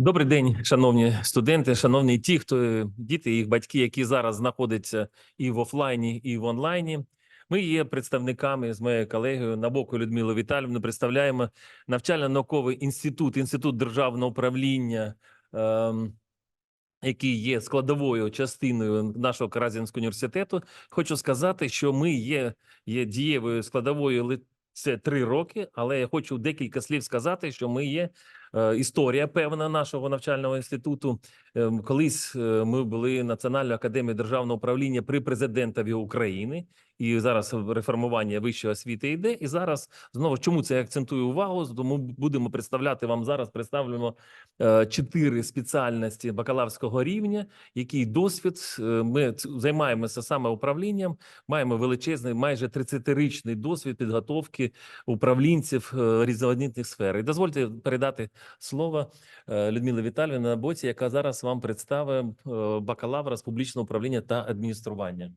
Добрий день, шановні студенти, шановні ті, хто діти, їх батьки, які зараз знаходяться і в офлайні, і в онлайні. Ми є представниками з моєю колегою Набокою Людмилою Віталіївною, представляємо навчально-науковий інститут, інститут державного управління, ем, який є складовою частиною нашого Каразінського університету. Хочу сказати, що ми є, є дієвою складовою це три роки, але я хочу декілька слів сказати, що ми є е, історія певна нашого навчального інституту. Ем, Колись е, ми були Національною академією державного управління при президентові України, і зараз реформування вищої освіти йде. І зараз знову чому це я акцентую увагу? Тому будемо представляти вам зараз. Представлюємо е, чотири спеціальності бакалаврського рівня. Який досвід Е, ми займаємося саме управлінням. Маємо величезний, майже 30-річний досвід підготовки управлінців е, різноманітних сфер. І дозвольте передати слово е, Людмилі Віталіївні на боці, яка зараз вам представить е, бакалавра з публічного управління та адміністрування.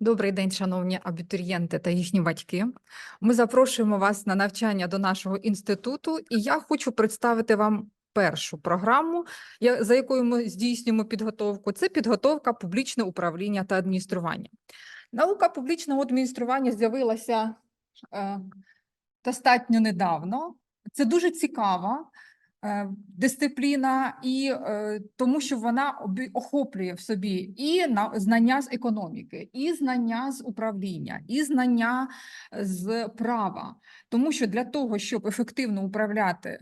Добрий день, шановні абітурієнти та їхні батьки. Ми запрошуємо вас на навчання до нашого інституту, і я хочу представити вам першу програму, за якою ми здійснюємо підготовку. Це підготовка публічне управління та адміністрування. Наука публічного адміністрування з'явилася е, достатньо недавно. Це дуже цікава е, дисципліна, і е, тому що вона охоплює в собі і на знання з економіки, і знання з управління, і знання з права. Тому що для того, щоб ефективно управляти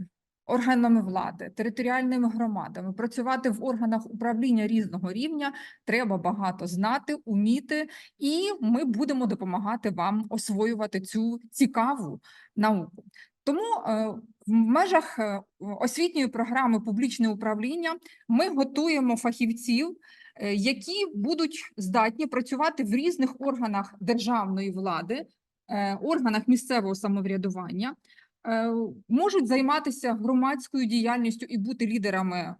органами влади, територіальними громадами, працювати в органах управління різного рівня, треба багато знати, уміти, і ми будемо допомагати вам освоювати цю цікаву науку. Тому е, в межах е, освітньої програми публічне управління ми готуємо фахівців, е, які будуть здатні працювати в різних органах державної влади, органах місцевого самоврядування, можуть займатися громадською діяльністю і бути лідерами е,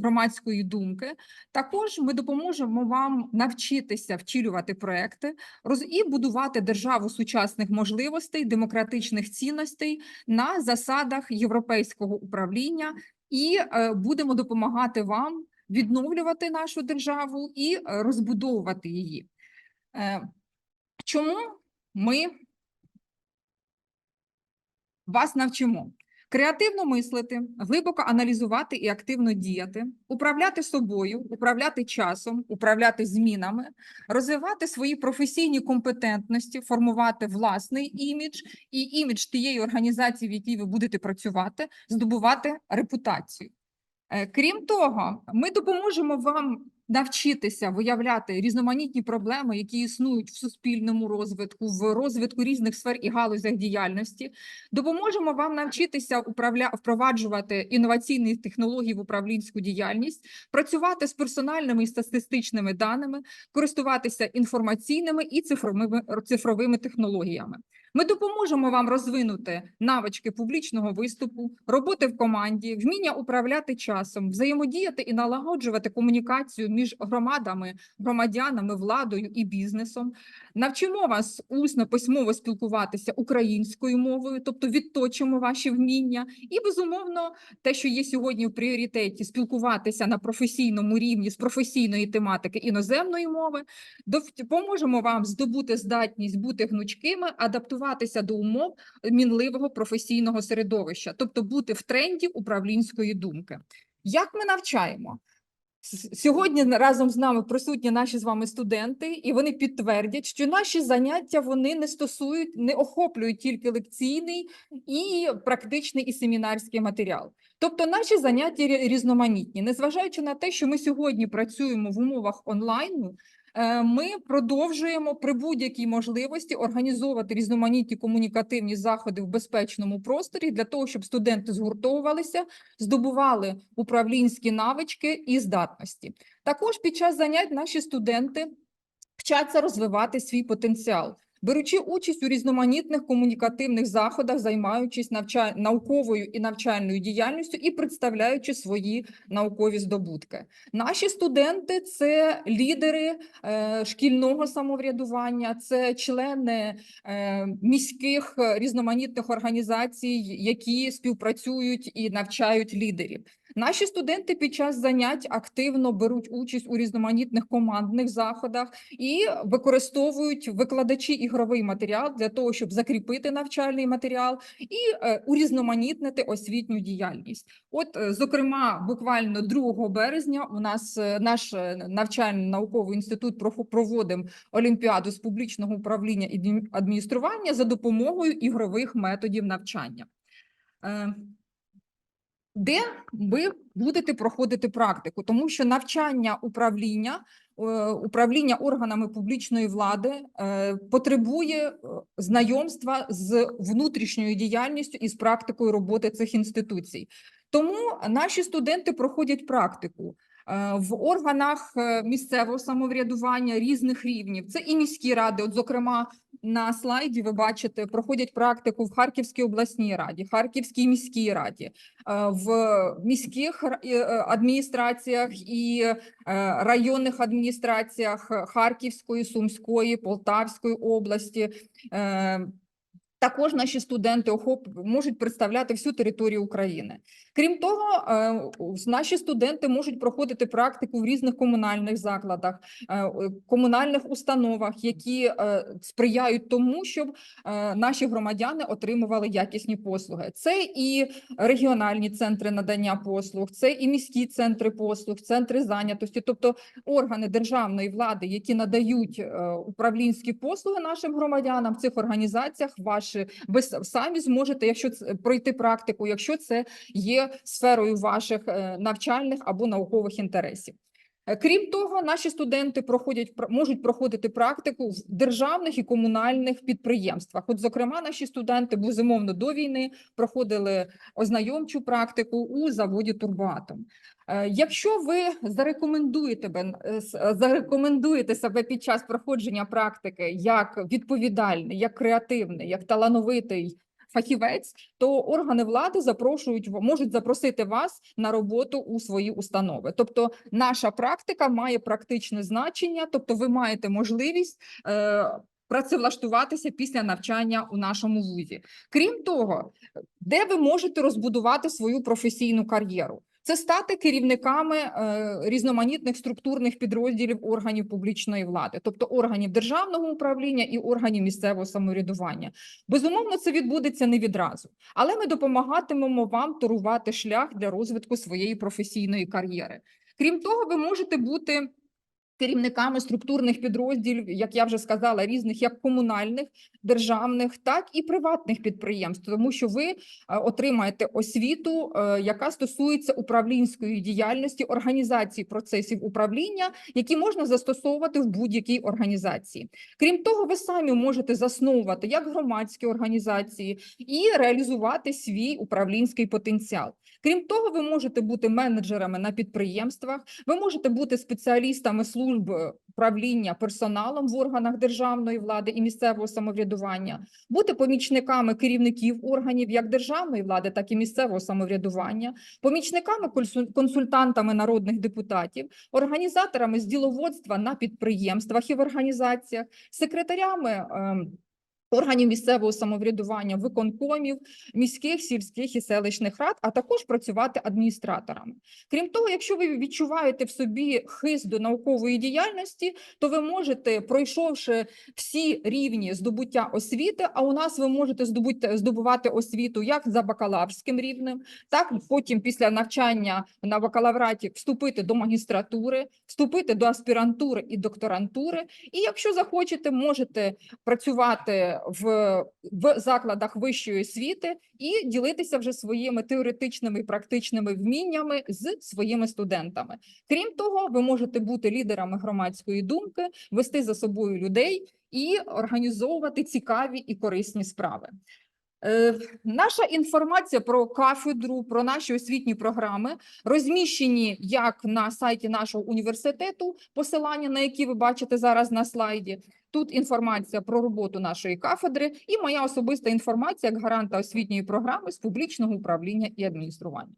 громадської думки. Також ми допоможемо вам навчитися втілювати проекти, і будувати державу сучасних можливостей, демократичних цінностей на засадах європейського управління, і е, будемо допомагати вам відновлювати нашу державу і е, розбудовувати її. Е, Чому ми вас навчимо? Креативно мислити, глибоко аналізувати і активно діяти, управляти собою, управляти часом, управляти змінами, розвивати свої професійні компетентності, формувати власний імідж і імідж тієї організації, в якій ви будете працювати, здобувати репутацію. Е, Крім того, ми допоможемо вам навчитися виявляти різноманітні проблеми, які існують в суспільному розвитку, в розвитку різних сфер і галузях діяльності. Допоможемо вам навчитися управля... впроваджувати інноваційні технології в управлінську діяльність, працювати з персональними і статистичними даними, користуватися інформаційними і цифровими, цифровими технологіями. Ми допоможемо вам розвинути навички публічного виступу, роботи в команді, вміння управляти часом, взаємодіяти і налагоджувати комунікацію між громадами, громадянами, владою і бізнесом. Навчимо вас усно письмово спілкуватися українською мовою, тобто відточимо ваші вміння. І безумовно, те, що є сьогодні в пріоритеті, спілкуватися на професійному рівні з професійної тематики іноземної мови, допоможемо вам здобути здатність бути гнучкими, адаптуватися до умов мінливого професійного середовища, тобто бути в тренді управлінської думки. Як ми навчаємо? Сьогодні разом з нами присутні наші з вами студенти, і вони підтвердять, що наші заняття вони не стосують, не охоплюють тільки лекційний і практичний і семінарський матеріал. Тобто наші заняття різноманітні, незважаючи на те, що ми сьогодні працюємо в умовах онлайну. Е, Ми продовжуємо при будь-якій можливості організовувати різноманітні комунікативні заходи в безпечному просторі для того, щоб студенти згуртовувалися, здобували управлінські навички і здатності. Також під час занять наші студенти вчаться розвивати свій потенціал. Беручи участь у різноманітних комунікативних заходах, займаючись навча... науковою і навчальною діяльністю і представляючи свої наукові здобутки. Наші студенти це лідери е, шкільного самоврядування, це члени е, міських різноманітних організацій, які співпрацюють і навчають лідерів. Наші студенти під час занять активно беруть участь у різноманітних командних заходах і використовують викладачі ігровий матеріал для того, щоб закріпити навчальний матеріал і е, урізноманітнити освітню діяльність. От, е, зокрема, буквально 2 березня у нас е, наш е, навчально-науковий інститут проводив Олімпіаду з публічного управління і адміністрування за допомогою ігрових методів навчання. Де ви будете проходити практику, тому що навчання управління, е, управління органами публічної влади е, потребує е, знайомства з внутрішньою діяльністю і з практикою роботи цих інституцій. Тому наші студенти проходять практику в органах е, місцевого самоврядування різних рівнів. Це і міські ради. От, зокрема, на слайді ви бачите, проходять практику в Харківській обласній раді, Харківській міській раді, е, в міських ра- е, е, адміністраціях і е, районних адміністраціях Харківської, Сумської, Полтавської області. Також наші студенти охоп можуть представляти всю територію України. Крім того, е, наші студенти можуть проходити практику в різних комунальних закладах, е, комунальних установах, які е, сприяють тому, щоб наші громадяни отримували якісні послуги. Це і регіональні центри надання послуг, це і міські центри послуг, центри зайнятості, тобто органи державної влади, які надають управлінські послуги нашим громадянам в цих організаціях. Ваші ви самі зможете, якщо це пройти практику, якщо це є сферою ваших е, навчальних або наукових інтересів. Е, Крім того, наші студенти проходять пр- можуть проходити практику в державних і комунальних підприємствах. От, зокрема, наші студенти безумовно до війни проходили ознайомчу практику у заводі Турбоатом. Е, Якщо ви зарекомендуєте е, зарекомендуєте себе під час проходження практики як відповідальний, як креативний, як талановитий фахівець, то органи влади запрошують можуть запросити вас на роботу у свої установи. Тобто, наша практика має практичне значення, тобто, ви маєте можливість. Е, Працевлаштуватися після навчання у нашому вузі. Крім того, де ви можете розбудувати свою професійну кар'єру? Це стати керівниками е, різноманітних структурних підрозділів органів публічної влади, тобто органів державного управління і органів місцевого самоврядування. Безумовно, це відбудеться не відразу, але ми допомагатимемо вам торувати шлях для розвитку своєї професійної кар'єри. Крім того, ви можете бути керівниками структурних підрозділів, як я вже сказала, різних як комунальних, державних, так і приватних підприємств, тому що ви е, отримаєте освіту, е, яка стосується управлінської діяльності, організації процесів управління, які можна застосовувати в будь-якій організації. Крім того, ви самі можете засновувати як громадські організації і реалізувати свій управлінський потенціал. Крім того, ви можете бути менеджерами на підприємствах, ви можете бути спеціалістами служб управління персоналом в органах державної влади і місцевого самоврядування, бути помічниками керівників органів як державної влади, так і місцевого самоврядування, помічниками консультантами народних депутатів, організаторами з діловодства на підприємствах і в організаціях, секретарями. Органів місцевого самоврядування, виконкомів, міських, сільських і селищних рад, а також працювати адміністраторами. Крім того, якщо ви відчуваєте в собі хист до наукової діяльності, то ви можете, пройшовши всі рівні здобуття освіти, а у нас ви можете здобути, здобувати освіту як за бакалаврським рівнем, так потім після навчання на бакалавраті вступити до магістратури, вступити до аспірантури і докторантури. І якщо захочете, можете працювати в, в закладах вищої освіти і ділитися вже своїми теоретичними і практичними вміннями з своїми студентами. Крім того, ви можете бути лідерами громадської думки, вести за собою людей і організовувати цікаві і корисні справи. Е, Наша інформація про кафедру, про наші освітні програми розміщені як на сайті нашого університету, посилання на які ви бачите зараз на слайді. Тут інформація про роботу нашої кафедри і моя особиста інформація як гаранта освітньої програми з публічного управління і адміністрування.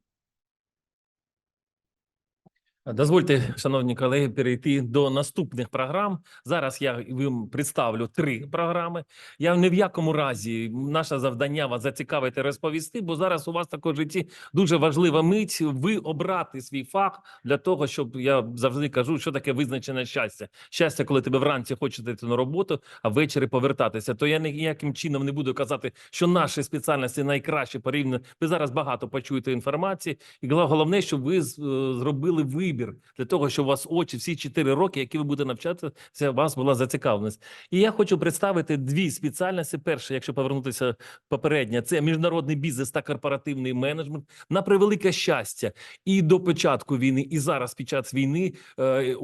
Дозвольте, шановні колеги, перейти до наступних програм. Зараз я вам представлю три програми. Я ні в якому разі наше завдання вас зацікавити розповісти, бо зараз у вас також в житті дуже важлива мить. Ви обрати свій фах для того, щоб я завжди кажу, що таке визначене щастя. Щастя, коли тебе вранці хочете йти на роботу, а ввечері повертатися. То я ніяким чином не буду казати, що наші спеціальності найкраще порівняно. Ви зараз багато почуєте інформації, і головне, щоб ви е, зробили вибір для того, щоб у вас очі всі 4 роки, які ви будете навчатися, у вас була зацікавленість. І я хочу представити дві спеціальності. Перше, якщо повернутися попередня, це міжнародний бізнес та корпоративний менеджмент. На превелике щастя, і до початку війни, і зараз під час війни е,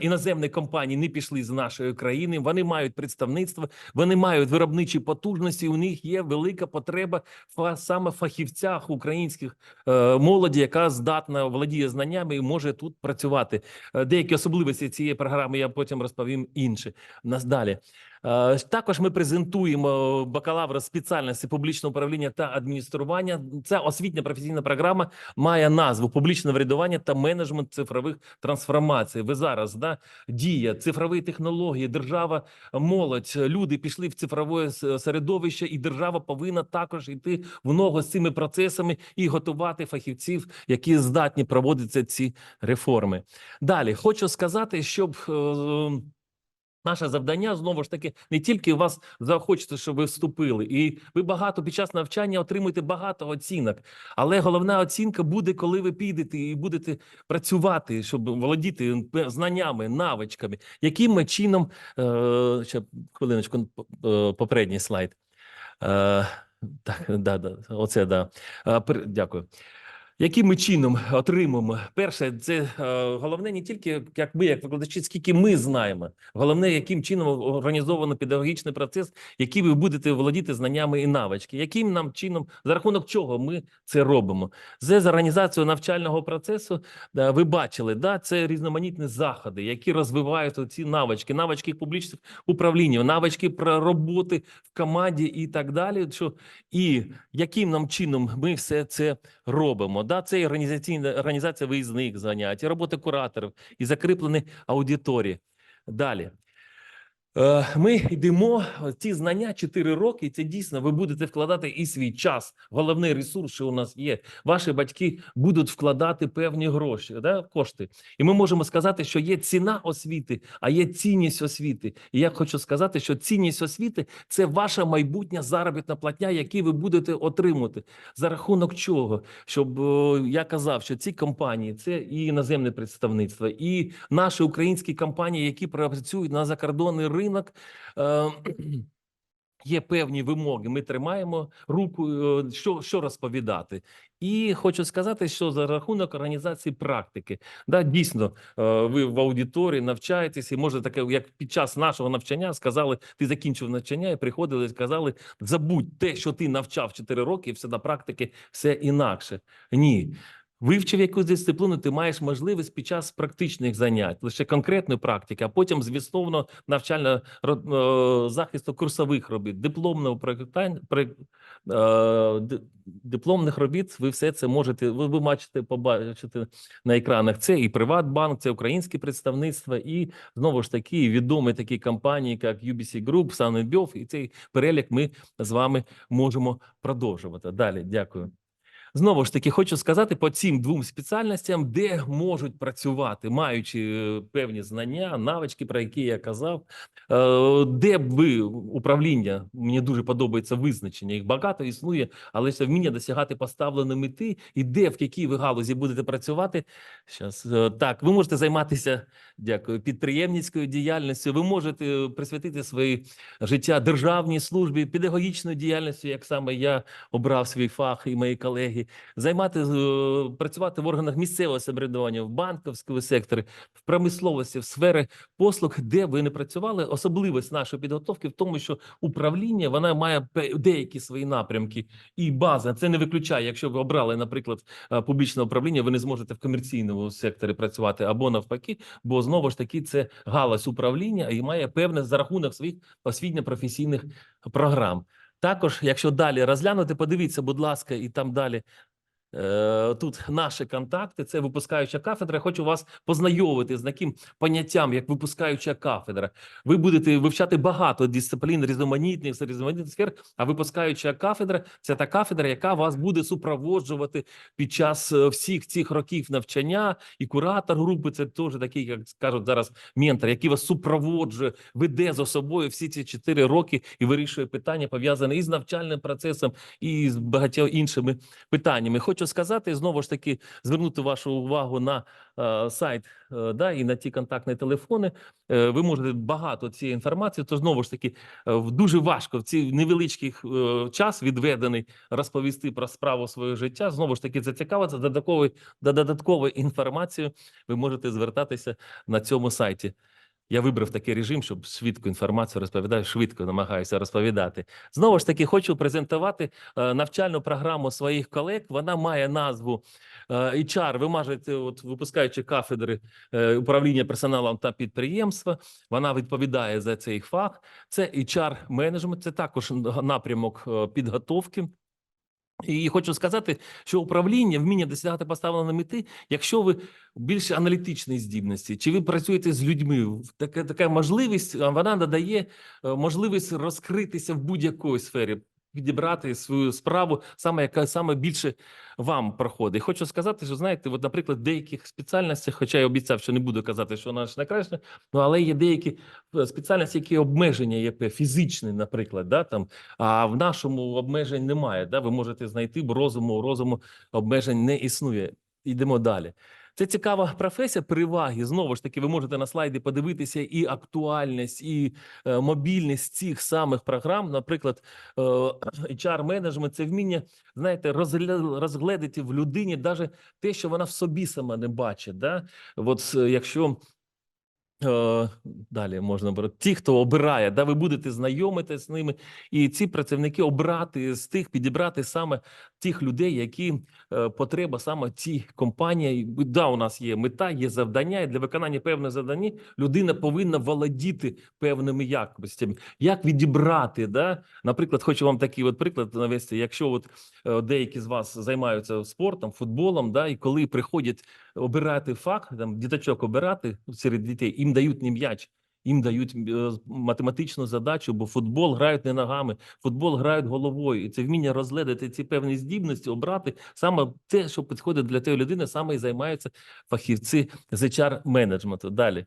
іноземні компанії не пішли з нашої країни. Вони мають представництво, вони мають виробничі потужності. У них є велика потреба саме фахівцях українських е, молоді, яка здатна володіє знаннями і може тут працювати. Е, Деякі особливості цієї програми я потім розповім інші. Нас далі. Е, Також ми презентуємо бакалавра спеціальності публічного управління та адміністрування. Ця освітня професійна програма має назву публічне врядування та менеджмент цифрових трансформацій. Ви зараз да дія, цифрові технології, держава, молодь, люди пішли в цифрове середовище, і держава повинна також йти в ногу з цими процесами і готувати фахівців, які здатні проводити ці реформи. Далі хочу сказати, щоб. Наше завдання знову ж таки не тільки вас захочете, щоб ви вступили, і ви багато під час навчання отримуєте багато оцінок. Але головна оцінка буде, коли ви підете і будете працювати, щоб володіти знаннями, навичками. Яким чином е, ще хвилиночку, е, попередній слайд. Е, так, да, да, оце да. Е, дякую. Яким ми чином отримуємо? Перше, це е, головне не тільки як ми, як викладачі, скільки ми знаємо. Головне, яким чином організовано педагогічний процес, який ви будете володіти знаннями і навички. Яким нам чином, за рахунок чого ми це робимо? Це з організацією навчального процесу. е, ви бачили, да, це різноманітні заходи, які розвивають ці навички, навички публічних управління, навички про роботи в команді і так далі. Що і яким нам чином ми все це робимо? Да, це організаційна організація виїзних занять, і робота кураторів і закріплені аудиторії. Далі. Е, Ми йдемо ці знання 4 роки. Це дійсно ви будете вкладати і свій час. Головний ресурс, що у нас є. Ваші батьки будуть вкладати певні гроші, да, кошти. І ми можемо сказати, що є ціна освіти, а є цінність освіти. І я хочу сказати, що цінність освіти це ваша майбутня заробітна платня, яку ви будете отримувати. За рахунок чого? Щоб е, я казав, що ці компанії це і іноземне представництво, і наші українські компанії, які працюють на закордонний ринок. Е, Є певні вимоги. Ми тримаємо руку, е, що, що розповідати, і хочу сказати, що за рахунок організації практики, да, дійсно, е, ви в аудиторії навчаєтесь, і може таке, як під час нашого навчання сказали, ти закінчив навчання і приходили і сказали: забудь те, що ти навчав 4 роки, і все на практики все інакше. Ні. Вивчив якусь дисципліну, ти маєш можливість під час практичних занять, лише конкретної практики, а потім змістовно навчально е, захисту курсових робіт, дипломного проєктання, проєк- е, дипломних робіт. Ви все це можете. Ви, ви бачите, побачити на екранах. Це і Приватбанк, це українське представництво, і знову ж таки відомі такі компанії, як UBC Group, Sunnybuff, і цей перелік ми з вами можемо продовжувати. Далі, дякую. Знову ж таки, хочу сказати по цим двом спеціальностям, де можуть працювати, маючи е, певні знання, навички, про які я казав, Е, де ви управління, мені дуже подобається визначення, їх багато існує, але це вміння досягати поставленої мети, і де в якій ви галузі будете працювати. Щас, е, так, ви можете займатися дякую, підприємницькою діяльністю, ви можете присвятити своє життя державній службі, педагогічною діяльністю, як саме я обрав свій фах і мої колеги. Займати е, працювати в органах місцевого самоврядування, в банківському секторі, в промисловості, в сфері послуг, де ви не працювали. Особливість нашої підготовки в тому, що управління вона має деякі свої напрямки і база. Це не виключає, якщо ви обрали, наприклад, е, публічне управління, ви не зможете в комерційному секторі працювати або навпаки, бо знову ж таки це галузь управління і має певне за рахунок своїх освітньо-професійних програм. Також, якщо далі розглянути, подивіться, будь ласка, і там далі. Е, Тут наші контакти, це випускаюча кафедра. Я хочу вас познайомити з таким поняттям, як випускаюча кафедра. Ви будете вивчати багато дисциплін, різноманітних різноманітних сфер. А випускаюча кафедра це та кафедра, яка вас буде супроводжувати під час е, всіх цих років навчання. І куратор групи це теж такий, як кажуть зараз, ментор, який вас супроводжує, веде за собою всі ці чотири роки і вирішує питання, пов'язані із навчальним процесом, і з багатьма іншими питаннями. Хочу сказати знову ж таки звернути вашу увагу на е, сайт е, да, і на ті контактні телефони. Е, ви можете багато цієї інформації. То знову ж таки е, дуже важко в цей невеличкий е, час відведений розповісти про справу свого життя. Знову ж таки, зацікавитися додатковою до додатковою інформацією. Ви можете звертатися на цьому сайті. Я вибрав такий режим, щоб швидко інформацію розповідаю, швидко намагаюся розповідати. Знову ж таки, хочу презентувати е, навчальну програму своїх колег. Вона має назву е, HR. Ви можете, от випускаючи кафедри е, управління персоналом та підприємства. Вона відповідає за цей фах. Це HR менеджмент, це також напрямок підготовки. І хочу сказати, що управління вміння досягати поставленої мети, якщо ви більше аналітичної здібності, чи ви працюєте з людьми, така, така можливість вона надає е, можливість розкритися в будь-якій сфері, підібрати свою справу, саме яка саме більше вам проходить. Хочу сказати, що знаєте, от, наприклад, деяких спеціальностях, хоча я обіцяв, що не буду казати, що вона ж найкраща, ну але є деякі е, спеціальності, які обмеження є фізичні, наприклад, да, там, а в нашому обмежень немає. Да? Ви можете знайти, бо розуму, розуму обмежень не існує. Йдемо далі. Це цікава професія переваги. Знову ж таки, ви можете на слайді подивитися і актуальність, і е, мобільність цих самих програм. Наприклад, е, HR менеджмент це вміння, знаєте, розгледіти в людині навіть те, що вона в собі сама не бачить. Да? От е, якщо Далі можна брати. Ті, хто обирає, да, ви будете знайомити з ними, і ці працівники обрати з тих, підібрати саме тих людей, які е, потреба саме цій компанії. Да, у нас є мета, є завдання, і для виконання певних завдань людина повинна володіти певними якостями. Як відібрати? Да? Наприклад, хочу вам такий от приклад навести. Якщо от е, деякі з вас займаються спортом, футболом, да, і коли приходять обирати фах, там діточок обирати серед дітей, їм дають не м'яч, їм дають е, математичну задачу, бо футбол грають не ногами, футбол грають головою. І це вміння розглядати ці певні здібності, обрати саме те, що підходить для тієї людини, саме і займаються фахівці з HR менеджменту. Далі.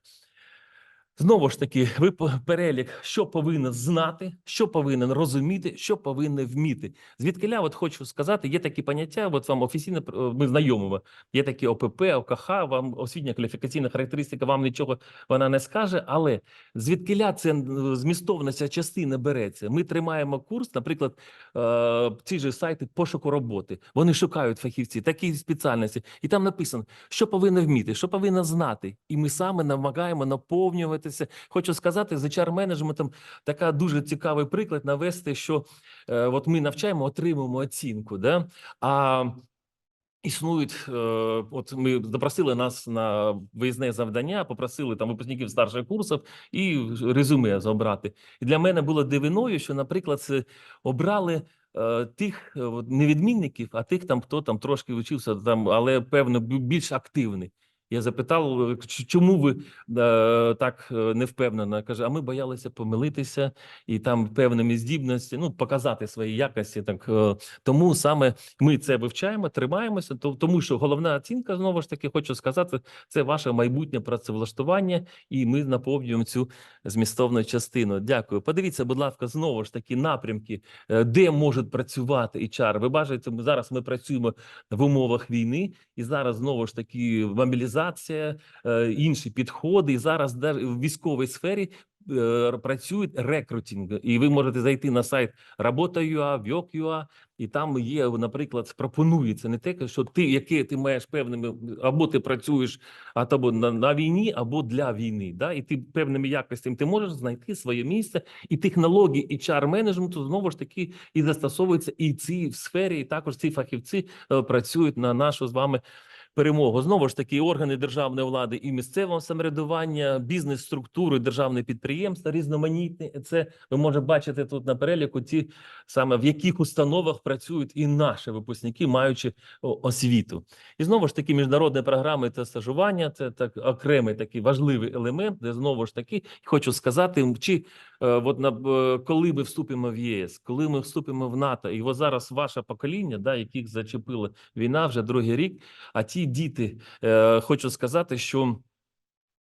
Знову ж таки, ви перелік, що повинен знати, що повинен розуміти, що повинен вміти. Звідкиля, от хочу сказати, є такі поняття. От вам офіційно е, ми знайомимо. Є такі ОПП, ОКХ, вам освітня кваліфікаційна характеристика, вам нічого вона не скаже. Але звідкиля це змістовна ця частина береться. Ми тримаємо курс, наприклад, е, ці ж сайти пошуку роботи. Вони шукають фахівці, такі спеціальності, і там написано, що повинна вміти, що повинна знати. І ми саме намагаємо наповнюватися. Хочу сказати, з HR менеджментом така дуже цікавий приклад навести, що е, от ми навчаємо, отримуємо оцінку. Да? А Існують, е, от ми запросили нас на виїзне завдання, попросили там випускників старших курсів і резюме забрати. І для мене було дивиною, що, наприклад, обрали е, тих е, невідмінників, а тих там, хто там трошки вчився, там, але певно більш активний. Я запитав, е, чому ви е, так е, не впевнено? Каже, а ми боялися помилитися і там певними здібності, ну показати свої якості. Так тому саме ми це вивчаємо, тримаємося, тому що головна оцінка, знову ж таки, хочу сказати, це ваше майбутнє працевлаштування, і ми наповнюємо цю змістовну частину. Дякую. Подивіться, будь ласка, знову ж таки напрямки, де можуть працювати HR. Ви бачите, зараз ми працюємо в умовах війни, і зараз знову ж таки мобілізація, е, інші підходи. І зараз в військовій сфері е, працюють рекрутинг, і ви можете зайти на сайт Робота.ua, Вьок.ua, і там є, наприклад, пропонується не те, що ти, яке ти маєш певними, або ти працюєш або на, на війні, або для війни. Да? І ти певними якостями ти можеш знайти своє місце, і технології HR менеджменту знову ж таки і застосовуються і ці в сфері, і також ці фахівці е, працюють на нашу з вами перемогу. Знову ж таки, органи державної влади і місцевого самоврядування, бізнес-структури, державні підприємства різноманітні. Це ви можете бачити тут на переліку ті саме в яких установах працюють і наші випускники, маючи освіту. І знову ж таки, міжнародні програми та стажування це так окремий такий важливий елемент, де знову ж таки хочу сказати, чи от на е, коли ми вступимо в ЄС, коли ми вступимо в НАТО, і от зараз ваше покоління, да, яких зачепила війна вже другий рік. А ті діти, е, хочу сказати, що.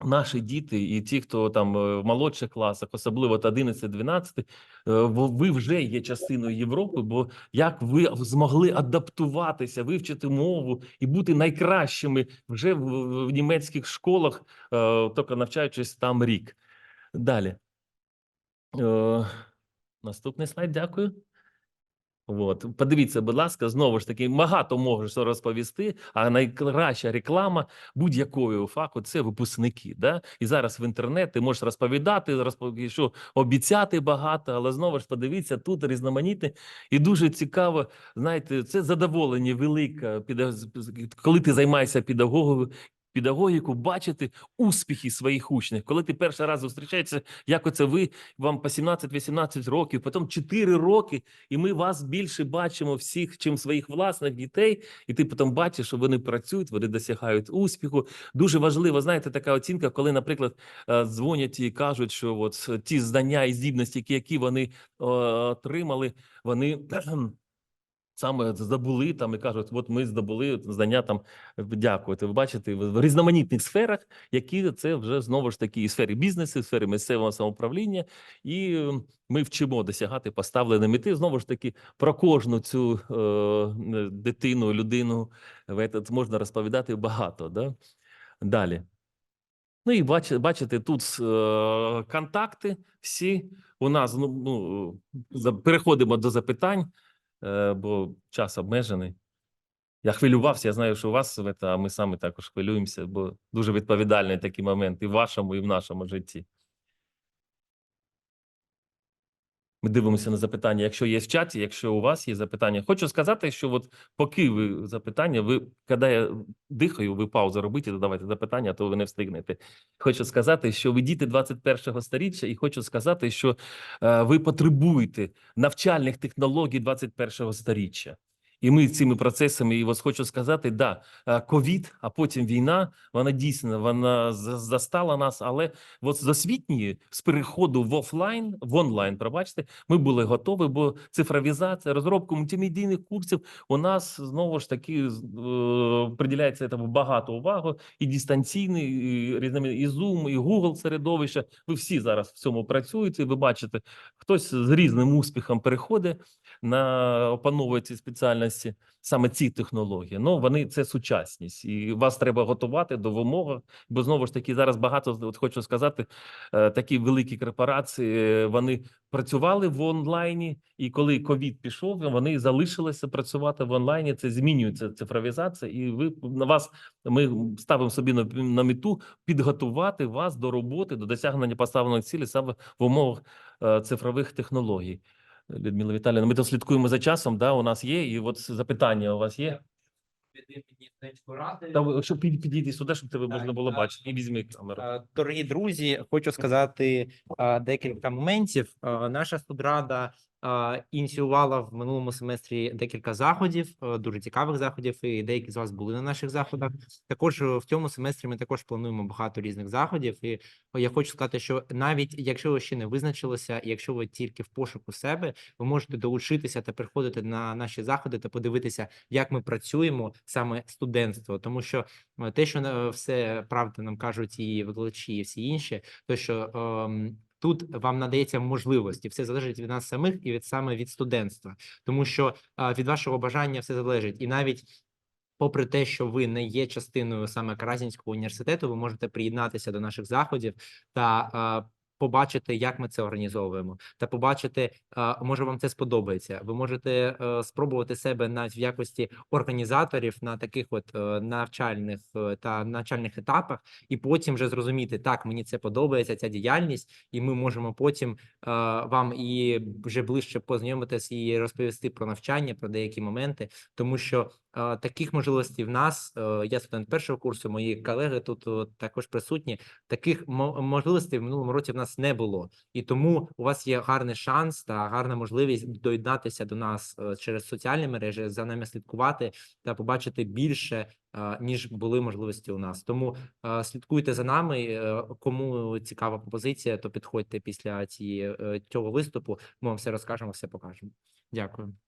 Наші діти і ті, хто там е, в молодших класах, особливо от 11-12, е, ви вже є частиною Європи. Бо як ви змогли адаптуватися, вивчити мову і бути найкращими вже в, німецьких школах, е, тільки навчаючись там рік. Далі. Е, наступний слайд, дякую. От, подивіться, будь ласка, знову ж таки, багато можу розповісти, а найкраща реклама будь-якої фаху це випускники. Да? І зараз в інтернет ти можеш розповідати, розпов... що обіцяти багато, але знову ж подивіться, тут різноманітне і дуже цікаво. Знаєте, це задоволення велике, коли ти займаєшся педагогою. Педагогіку бачити успіхи своїх учнів, коли ти перший раз зустрічаєшся, як оце ви вам по 17-18 років, потім 4 роки, і ми вас більше бачимо всіх, чим своїх власних дітей, і ти потім бачиш, що вони працюють, вони досягають успіху. Дуже важливо, знаєте, така оцінка, коли, наприклад, е, дзвонять і кажуть, що от ті знання і здібності, які- які вони е, отримали, вони. Саме здобули там і кажуть, от ми здобули знання там. Дякуйте. Ви бачите в різноманітних сферах, які це вже знову ж таки і в сфері бізнесу, і в сфері місцевого самоуправління, і ми вчимо досягати поставлені мети. Знову ж таки, про кожну цю е, дитину, людину можна розповідати багато. Да? Далі. Ну і бачите, бачите, тут е, контакти всі у нас. Ну, ну переходимо до запитань, бо час обмежений. Я хвилювався, я знаю, що у вас а ми самі також хвилюємося, бо дуже відповідальний такий момент і в вашому, і в нашому житті. Ми дивимося на запитання, якщо є в чаті, якщо у вас є запитання. Хочу сказати, що от поки ви запитання, ви коли я дихаю, ви паузу робите, задавайте запитання, то ви не встигнете. Хочу сказати, що ви діти 21-го сторіччя, і хочу сказати, що е, ви потребуєте навчальних технологій 21-го сторіччя. І ми цими процесами, і ось хочу сказати, да, е, ковід, а потім війна, вона дійсно вона застала нас, але от з освітньої, з переходу в офлайн, в онлайн, пробачте, ми були готові, бо цифровізація, розробка мультимедійних курсів у нас знову ж таки е, приділяється цьому багато уваги, і дистанційний, і різноманітні, і Zoom, і Google середовище. Ви всі зараз в цьому працюєте. Ви бачите, хтось з різним успіхом переходить на опановує ці спеціальності, саме ці технології. Ну вони це сучасність, і вас треба готувати до вимоги. Бо знову ж таки зараз багато от хочу сказати, е, такі великі корпорації вони працювали в онлайні, і коли ковід пішов, вони залишилися працювати в онлайні. Це змінюється цифровізація, і ви на вас ми ставимо собі на, на мету підготувати вас до роботи, до досягнення поставленої цілі саме в умовах е, цифрових технологій. Людмила Віталіївна, ми то слідкуємо за часом. Да, у нас є, і от запитання у вас є. Та якщо під- підійди сюди, щоб тебе можна було бачити, і візьми камеру. Е, Дорогі друзі, хочу сказати е, декілька моментів. Е, Наша студрада е, ініціювала в минулому семестрі декілька заходів, е, дуже цікавих заходів, і деякі з вас були на наших заходах. Також е, в цьому семестрі ми також плануємо багато різних заходів. І я хочу сказати, що навіть якщо ви ще не визначилися, якщо ви тільки в пошуку себе, ви можете долучитися та приходити на наші заходи та подивитися, як ми працюємо саме студентство, тому що Е, те, що все правда нам кажуть і викладачі, і всі інші, то що ем, тут вам надається можливості, все залежить від нас самих і від саме від студентства, тому що а, від вашого бажання все залежить, і навіть. Попри те, що ви не є частиною саме Каразінського університету, ви можете приєднатися до наших заходів та е, побачити, як ми це організовуємо, та побачити, може вам це сподобається. Ви можете е, спробувати себе навіть в якості організаторів на таких от е, навчальних е, та навчальних етапах, і потім вже зрозуміти, так мені це подобається, ця діяльність, і ми можемо потім вам і вже ближче познайомитись і розповісти про навчання, про деякі моменти, тому що таких можливостей в нас, я студент першого курсу, мої колеги тут також присутні. Таких мо- можливостей в минулому році в нас не було, і тому у вас є гарний шанс та гарна можливість доєднатися до нас е, через соціальні мережі, за нами слідкувати та побачити більше, е, ніж були можливості у нас. Тому е, слідкуйте за нами. Кому цікава пропозиція, то підходьте після цієї цього виступу. Ми вам все розкажемо, все покажемо. Дякую.